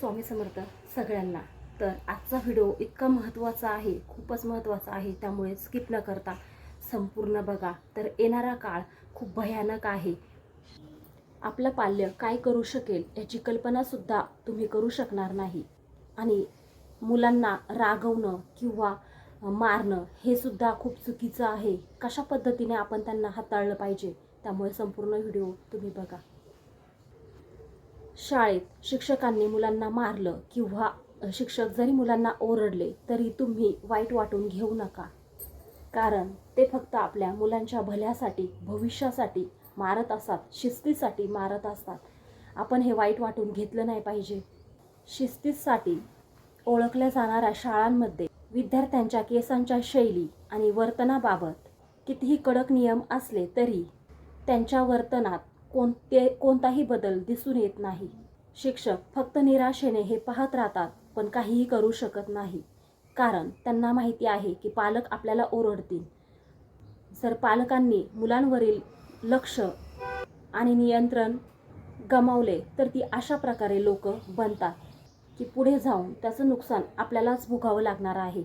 स्वामी समर्थ सगळ्यांना. तर आजचा व्हिडिओ इतका महत्त्वाचा आहे खूपच महत्त्वाचा आहे त्यामुळे स्किप न करता संपूर्ण बघा. तर येणारा काळ खूप भयानक आहे. आपलं पाल्य काय करू शकेल याची कल्पनासुद्धा तुम्ही करू शकणार नाही. आणि मुलांना रागवणं किंवा मारणं हे सुद्धा खूप चुकीचं आहे. कशा पद्धतीने आपण त्यांना हाताळलं पाहिजे त्यामुळे संपूर्ण व्हिडिओ तुम्ही बघा. शाळेत शिक्षकांनी मुलांना मारलं किंवा शिक्षक जरी मुलांना ओरडले तरी तुम्ही वाईट वाटून घेऊ नका. कारण ते फक्त आपल्या मुलांच्या भल्यासाठी भविष्यासाठी मारत असतात शिस्तीसाठी मारत असतात. आपण हे वाईट वाटून घेतलं नाही पाहिजे. शिस्तीसाठी ओळखल्या जाणाऱ्या शाळांमध्ये विद्यार्थ्यांच्या केसांच्या शैली आणि वर्तनाबाबत कितीही कडक नियम असले तरी त्यांच्या वर्तनात कोणते कोणताही बदल दिसून येत नाही. शिक्षक फक्त निराशेने हे पाहत राहतात पण काहीही करू शकत नाही. कारण त्यांना माहिती आहे की पालक आपल्याला ओरडतील. जर पालकांनी मुलांवरील लक्ष आणि नियंत्रण गमावले तर ती अशा प्रकारे लोक बनतात की पुढे जाऊन त्याचं नुकसान आपल्यालाच भोगावं लागणार आहे.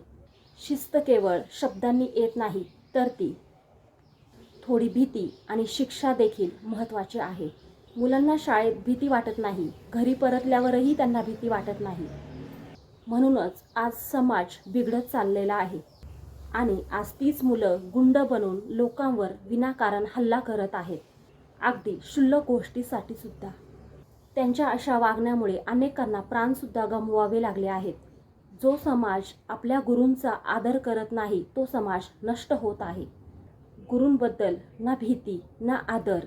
शिस्त केवळ शब्दांनी येत नाही तर ती थोडी भीती आणि शिक्षा देखील महत्त्वाची आहे. मुलांना शाळेत भीती वाटत नाही घरी परतल्यावरही त्यांना भीती वाटत नाही. म्हणूनच आज समाज बिघडत चाललेला आहे. आणि आज तीच मुलं गुंड बनून लोकांवर विनाकारण हल्ला करत आहेत. अगदी क्षुल्लक गोष्टीसाठी सुद्धा. त्यांच्या अशा वागण्यामुळे अनेकांना प्राणसुद्धा गमवावे लागले आहेत. जो समाज आपल्या गुरूंचा आदर करत नाही तो समाज नष्ट होत आहे. गुरूंबद्दल ना भीती ना आदर.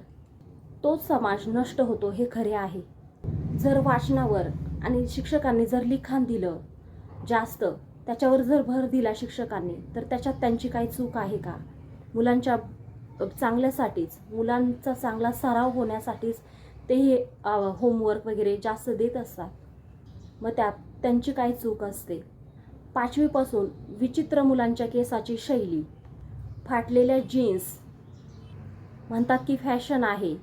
तोच समाज नष्ट होतो हे खरे आहे. जर वाचनावर आणि शिक्षकांनी जर लिखाण दिलं जास्त त्याच्यावर जर भर दिला शिक्षकांनी तर त्याच्यात त्यांची काही चूक आहे का? मुलांच्या चांगल्यासाठीच मुलांचा चांगला सराव होण्यासाठीच ते हे होमवर्क वगैरे जास्त देत असतात. मग त्यात त्यांची काय चूक असते. पाचवीपासून विचित्र मुलांच्या केसाची शैली फाटलेल्या जीन्स म्हणतात की फॅशन आहे.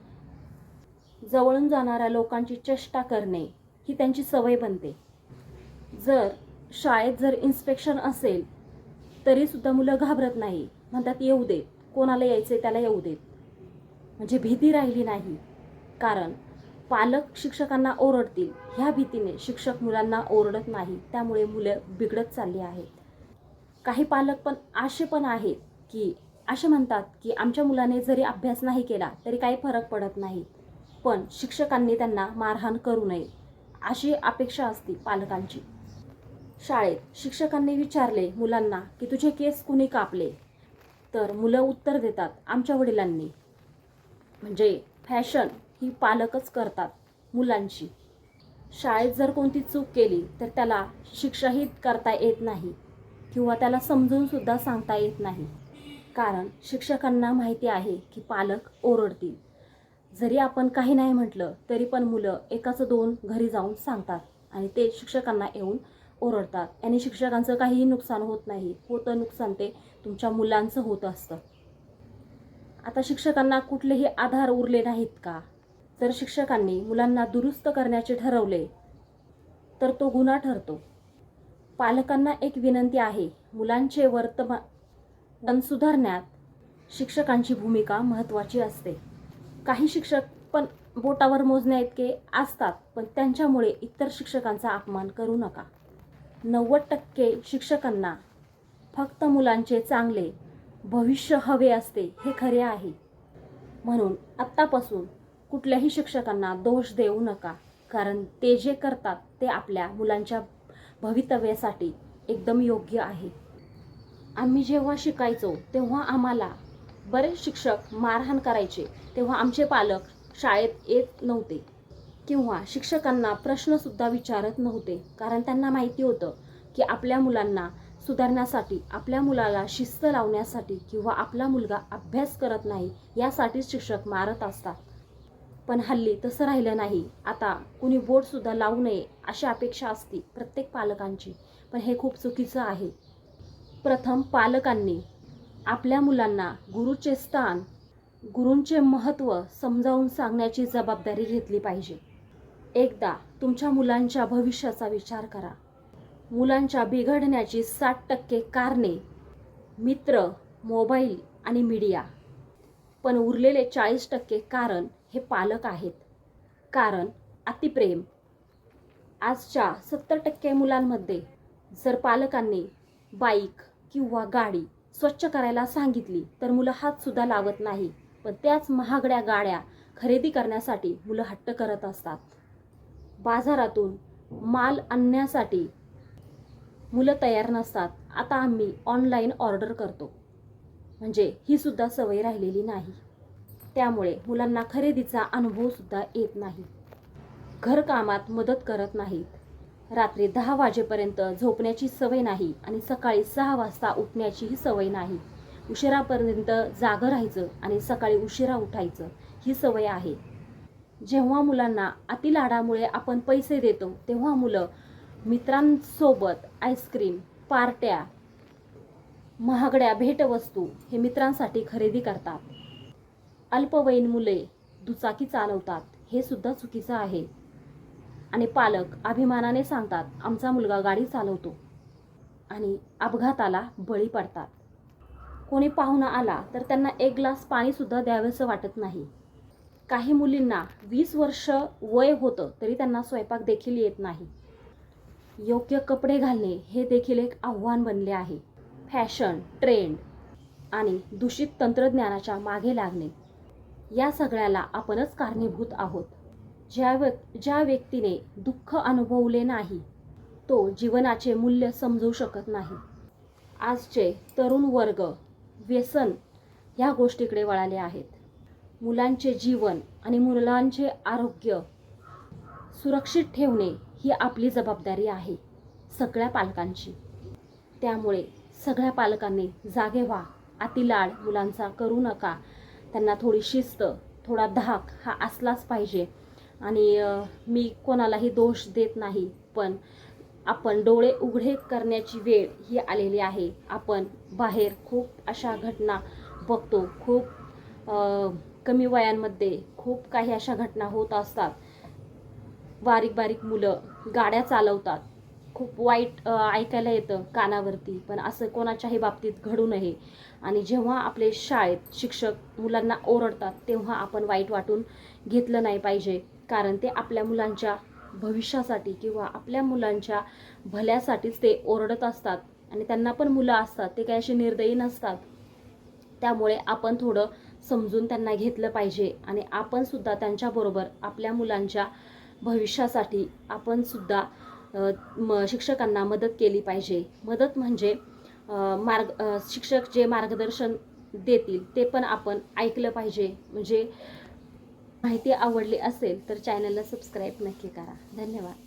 जवळून जाणाऱ्या लोकांची चेष्टा करणे ही त्यांची सवय बनते. जर शाळेत जर इन्स्पेक्शन असेल तरीसुद्धा मुलं घाबरत नाही. म्हणतात येऊ देत कोणाला यायचं त्याला येऊ देत म्हणजे भीती राहिली नाही. कारण पालक शिक्षकांना ओरडतील. ह्या भीतीने शिक्षक मुलांना ओरडत नाही. त्यामुळे मुलं बिघडत चालली आहेत. काही पालक पण असे पण आहेत. की असे म्हणतात की आमच्या मुलाने जरी अभ्यास नाही केला तरी काही फरक पडत नाही. पण शिक्षकांनी त्यांना मारहाण करू नये अशी अपेक्षा असते पालकांची. शाळेत शिक्षकांनी विचारले मुलांना की तुझे केस कुणी कापले? तर मुलं उत्तर देतात आमच्या वडिलांनी. म्हणजे फॅशन ही पालकच करतात मुलांची. शाळेत जर कोणती चूक केली तर त्याला शिक्षाही करता येत नाही किंवा त्याला समजूनसुद्धा सांगता येत नाही. कारण शिक्षकांना माहिती आहे की पालक ओरडतील. जरी आपण काही नाही म्हटलं तरी पण मुलं एकाचं दोन घरी जाऊन सांगतात आणि ते शिक्षकांना येऊन ओरडतात. आणि शिक्षकांचं काहीही नुकसान होत नाही. होतं नुकसान ते तुमच्या मुलांचं होत असतं. आता शिक्षकांना कुठलेही आधार उरले नाहीत का? जर शिक्षकांनी मुलांना दुरुस्त करण्याचे ठरवले तर तो गुन्हा ठरतो. पालकांना एक विनंती आहे मुलांचे वर्तमान सुधारण्यात शिक्षकांची भूमिका महत्त्वाची असते. काही शिक्षक पण बोटावर मोजण्या इतके असतात पण त्यांच्यामुळे इतर शिक्षकांचा अपमान करू नका. नव्वद टक्के शिक्षकांना फक्त मुलांचे चांगले भविष्य हवे असते हे खरे आहे. म्हणून आत्तापासून कुठल्याही शिक्षकांना दोष देऊ नका कारण ते जे करतात ते आपल्या मुलांच्या भवितव्यासाठी एकदम योग्य आहे. आम्ही जेव्हा शिकायचो तेव्हा आम्हाला बरेच शिक्षक मारहाण करायचे. तेव्हा आमचे पालक शाळेत येत नव्हते किंवा शिक्षकांना प्रश्नसुद्धा विचारत नव्हते. कारण त्यांना माहिती होतं की आपल्या मुलांना सुधारण्यासाठी आपल्या मुलाला शिस्त लावण्यासाठी किंवा आपला मुलगा अभ्यास करत नाही यासाठीच शिक्षक मारत असतात. पण हल्ली तसं राहिलं नाही. आता कुणी बोर्डसुद्धा लावू नये अशी अपेक्षा असती प्रत्येक पालकांची. पण हे खूप चुकीचं आहे. प्रथम पालकांनी आपल्या मुलांना गुरुचे स्थान गुरूंचे महत्त्व समजावून सांगण्याची जबाबदारी घेतली पाहिजे. एकदा तुमच्या मुलांच्या भविष्याचा विचार करा. मुलांच्या बिघडण्याची साठ टक्के कारणे मित्र मोबाईल आणि मीडिया. पण उरलेले चाळीस टक्के कारण हे पालक आहेत. कारण अतिप्रेम. आजच्या सत्तर टक्के मुलांमध्ये जर पालकांनी बाईक किंवा गाडी स्वच्छ करायला सांगितली तर मुलं हातसुद्धा लावत नाही. पण त्याच महागड्या गाड्या खरेदी करण्यासाठी मुलं हट्ट करत असतात. बाजारातून माल आणण्यासाठी मुलं तयार नसतात. आता आम्ही ऑनलाईन ऑर्डर करतो. म्हणजे ही सुद्धा सवय राहिलेली नाही. त्यामुळे मुलांना खरेदीचा अनुभवसुद्धा येत नाही. घरकामात मदत करत नाहीत. रात्री दहा वाजेपर्यंत झोपण्याची सवय नाही आणि सकाळी सहा वाजता उठण्याचीही सवय नाही. उशिरापर्यंत जागं राहायचं आणि सकाळी उशिरा उठायचं ही सवय आहे. जेव्हा मुलांना अतिलाडामुळे आपण पैसे देतो तेव्हा मुलं मित्रांसोबत आईस्क्रीम पार्ट्या महागड्या भेटवस्तू हे मित्रांसाठी खरेदी करतात. अल्पवयीन मुले दुचाकी चालवतात हे सुद्धा चुकीचं आहे. आणि पालक अभिमानाने सांगतात आमचा मुलगा गाडी चालवतो. आणि अपघाताला बळी पडतात. कोणी पाहुणा आला तर त्यांना एक ग्लास पाणीसुद्धा द्यावेसं वाटत नाही. काही मुलींना वीस वर्ष वय होतं तरी त्यांना स्वयंपाक देखील येत नाही. योग्य कपडे घालणे हे देखील एक आव्हान बनले आहे. फॅशन ट्रेंड आणि दूषित तंत्रज्ञानाच्या मागे लागणे. या सगळ्याला आपणच कारणीभूत आहोत. ज्या व्यक् ज्या व्यक्तीने दुःख अनुभवले नाही तो जीवनाचे मूल्य समजू शकत नाही. आजचे तरुण वर्ग व्यसन ह्या गोष्टीकडे वळाले आहेत. मुलांचे जीवन आणि मुलांचे आरोग्य सुरक्षित ठेवणे ही आपली जबाबदारी आहे सगळ्या पालकांची. त्यामुळे सगळ्या पालकांनी जागे व्हा अतिलाड मुलांचा करू नका. त्यांना थोडी शिस्त थोडा धाक हा असलाच पाहिजे. आणि मी कोणालाही दोष देत नाही पण आपण डोळे उघडे करण्याची वेळ ही आलेली आहे. आपण बाहेर खूप अशा घटना बघतो खूप कमी वयांमध्ये खूप काही अशा घटना होत असतात. बारीक बारीक मुलं गाड्या चालवतात. खूप वाईट ऐकायला येतं कानावरती पण असं कोणाच्याही बाबतीत घडू नये. आणि जेव्हा आपले शाळेत शिक्षक मुलांना ओरडतात तेव्हा आपण वाईट वाटून घेतलं नाही पाहिजे. कारण ते आपल्या मुलांच्या भविष्यासाठी किंवा आपल्या मुलांच्या भल्यासाठीच ते ओरडत असतात. आणि त्यांना पण मुलं असतात ते काही असे निर्दयी नसतात. त्यामुळे आपण थोडं समजून त्यांना घेतलं पाहिजे. आणि आपणसुद्धा त्यांच्याबरोबर आपल्या मुलांच्या भविष्यासाठी आपणसुद्धा म शिक्षकांना मदत केली पाहिजे. मदत म्हणजे मार्ग शिक्षक जे मार्गदर्शन देतील ते पण आपण ऐकलं पाहिजे. म्हणजे माहिती आवडली असेल तर चॅनलला सबस्क्राईब नक्की करा. धन्यवाद.